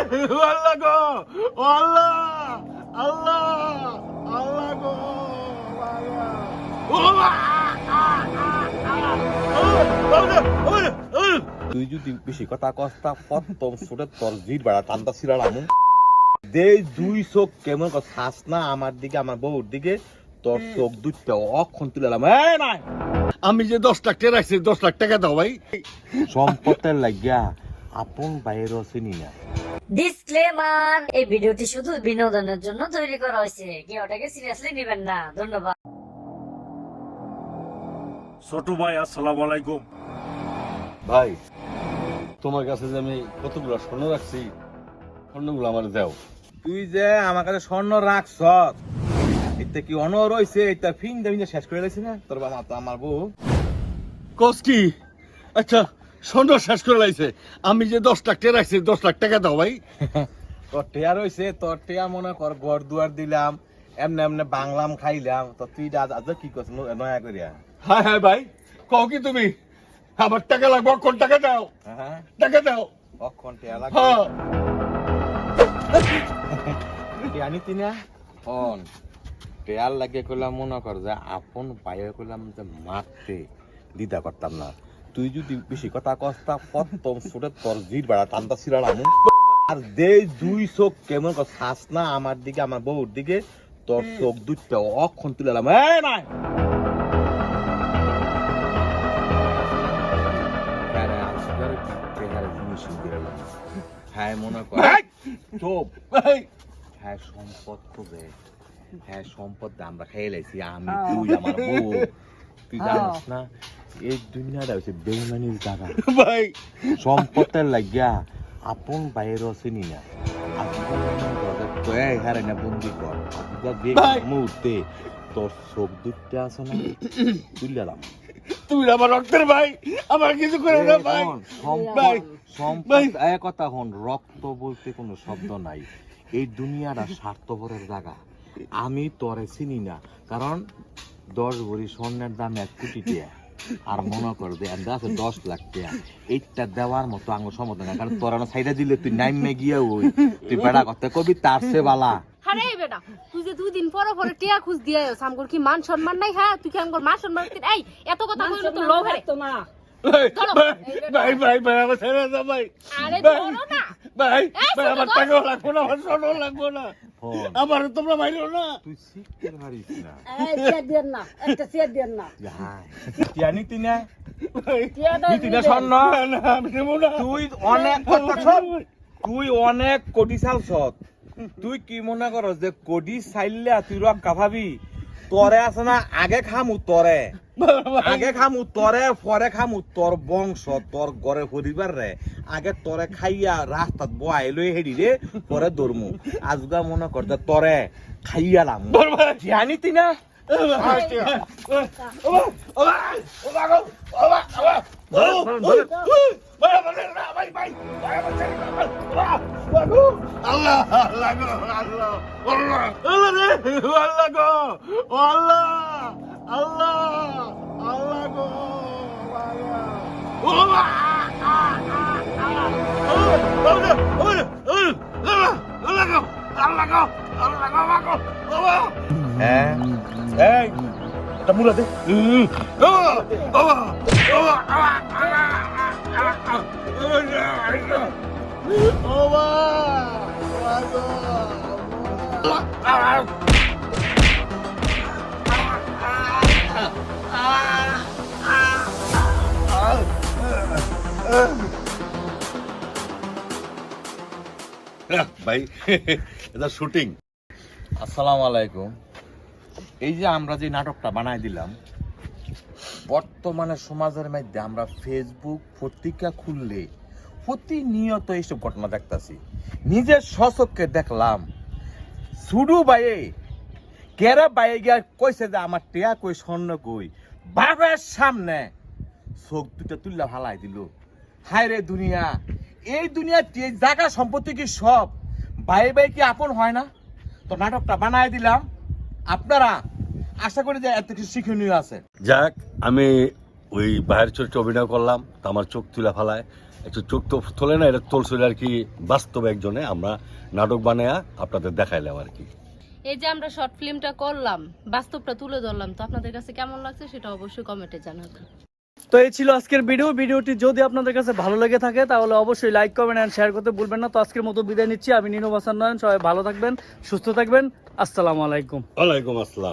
আল্লাহ গো আল্লাহ আল্লাহ আল্লাহ গো তুই যদি বেশি কথা কস্তা প্রথম সুরে তোর জিট বাড়া টানতা ছিলাম দে দুই চোখ কেমন শ্বাস না আমার দিকে আমার বউর দিকে। তোর চোখ দুইটা অক্ষণ তুলালাম এ নাই। আমি যে দশ লাখ টাকা রাখছি দশ লাখ টাকা দাও ভাই। সম্পদের লাগিয়া আপন বাইরে চিনি না। ডিসক্লেমার এই ভিডিওটি শুধু বিনোদনের জন্য তৈরি করা হয়েছে। কেউ ওটাকে সিরিয়াসলি নেবেন না। ধন্যবাদ। ছোট ভাই আসসালামু আলাইকুম। ভাই তোমার কাছে যে আমি কতগুলো স্বর্ণ রাখছি স্বর্ণগুলো আমার দাও। তুই যে আমার কাছে স্বর্ণ রাখছ এটা কি অনর রয়েছে? এটা ফিন দেবি শেষ করে দিয়েছি না? তোর বাবা তো আমার বউ। কস কি? আচ্ছা স্বর্ণ শেষ করে লাইছে। আমি যে দশ লাখ টাকা রাখছি দশ লাখ টাকা দাও ভাই। তোর টেয়া রয়েছে তোর টেয়া মনে কর ঘর দুয়ার দিলাম এমনি এমনি বাংলাম খাইলাম তো তুই আজ আজ কি করছ নয়া করিয়া? হ্যাঁ হ্যাঁ ভাই কও কি তুমি? আমার টাকা লাগবে কোন টাকা দাও। হ্যাঁ? টাকা দাও। অক্ষণ টেয়া লাগে হ্যাঁ। টেয়া নিতি না? টেয়ার লাগে কইলাম মনে কর যে আপন পায়ে কইলাম যে মারতে দিদা করতাম না। তুই যদি বেশি কথা কস্তা প্রথম সুরে তোর জিট বাড়া টানতা ছিলাম আর দে দুই চোখ কেমন কর শ্বাস না আমার দিকে আমার বউর দিকে তোর চোখ দুইটা অক্ষণ তুলালাম এ নাই! আরে আজকাল চেহারা জিনিস দিলাম হ্যাঁ মনে কর। চোপ! হ্যাঁ সম্পদ তো হ্যাঁ সম্পদ আমরা খেয়ে লাইছি। আমি তুই আমার বউ। তুই জানিস না এই দুনিয়াটা হচ্ছে বেইমানির জায়গা ভাই। সম্পদের লাগিয়া আপন বাইরে চিনি না কয়ে না বন্দি কর। মুহূর্তে তোর চোখ দুধতে আছে না তুললাম তুমি আমার রক্তের ভাই। আমার কিছু করে না ভাই। ভাই। ভাই। এক কথা হন রক্ত বলতে কোনো শব্দ নাই। এই দুনিয়াটা স্বার্থপরের জায়গা আমি তোরে চিনি না। কারণ দশ ভরি স্বর্ণের দাম এক কোটি টাকা আর মনে কর যে এর আছে দশ লাখ টাকা এইটা দেওয়ার মতো আঙ্গ সমত না কারণ তোর সাইডে দিলে তুই নাইমে গিয়ে ওই তুই বেড়া করতে কবি তার সে বালা। আরে বেটা তুই যে দুই দিন পরে পরে টিয়া খুঁজ দিয়ে আমগর কি মান সম্মান নাই? হ্যাঁ তুই কি আমগর মান সম্মান রাখতে- এই এত কথা কইলো তো লোভ হারে ভাই ভাই ভাই ভাই আমার ছেড়ে দাও ভাই। আরে না। ভাই ভাই আমার টাকা লাগবো না আমার স্বর্ণ লাগবো না। হন, আমার তোমরা মাইলো না। তুই শিখতে পারিস না। এই চেয়ার দিয়েন না একটা চেয়ার দিয়েন না। টিয়া নিতি না নিতি তুই অনেক। তুই অনেক কোটি সাল সৎ। তুই কি মনে করস যে কোটি চাইলে তুই রক্ষা ভাবি তরে আছে না আগে খামু তরে। আগে খামু তরে পরে খামু তোর বংশ তোর ঘরে পরিবার রে আগে তরে খাইয়া রাস্তাত বয়াই লই হেডি রে পরে দরমু আজগা মনে কর যে তরে খাইয়ালাম জানি তুই না আল্লাহ আল্লাহ আল্লাহ আল্লাহ আল্লাহ আল্লাহ আল্লাহ আল্লাহ আল্লাহ গো আল্লাহ ও আল্লাহ গো আল্লাহ ভাই, এটা শুটিং। আসসালামু আলাইকুম। এই যে আমরা যে নাটকটা বানাই দিলাম, বর্তমানে সমাজের মধ্যে আমরা ফেসবুক পত্রিকা খুললে প্রতিনিয়ত এইসব ঘটনা দেখতাছি। নিজের সচককে দেখলাম। সুডু বাইয়ে কেরা বাইয়ে গিয়া কইছে যে আমার টেয়া কই, স্বর্ণ কই? বাবার সামনে চোখ দুটা তুল্লা ফালাই দিল। হায় রে দুনিয়া। এই দুনিয়া জায়গা সম্পত্তি কি সব? বাই বাই কি আপন হয় না? তো নাটকটা বানায় দিলাম। আপনারা আশা করি যে এত কিছু শিক্ষণীয় আছে। যাক আমি ওই বাইরের চরিত্রে অভিনয় করলাম তো আমার চোখ তুলে ফেলায়। একটু চোখ তো তোলে না এটা তোলছিল আর কি বাস্তব একজনে। আমরা নাটক বানায়া আপনাদের দেখাইলাম আর কি। এই যে আমরা শর্ট ফিল্মটা করলাম বাস্তবটা তুলে ধরলাম তো আপনাদের কাছে কেমন লাগছে সেটা অবশ্যই কমেন্টে জানাবেন। তো এই ছিল আজকের ভিডিও। ভিডিওটি যদি আপনাদের কাছে ভালো লেগে থাকে, তাহলে অবশ্যই লাইক করবেন অ্যান্ড শেয়ার করতে ভুলবেন না। তো আজকের মতো বিদায় নিচ্ছি। আমি নিনু বাসান নয়ন। সবাই ভালো থাকবেন, সুস্থ থাকবেন। আসসালামু আলাইকুম। ওয়ালাইকুম আসসালাম।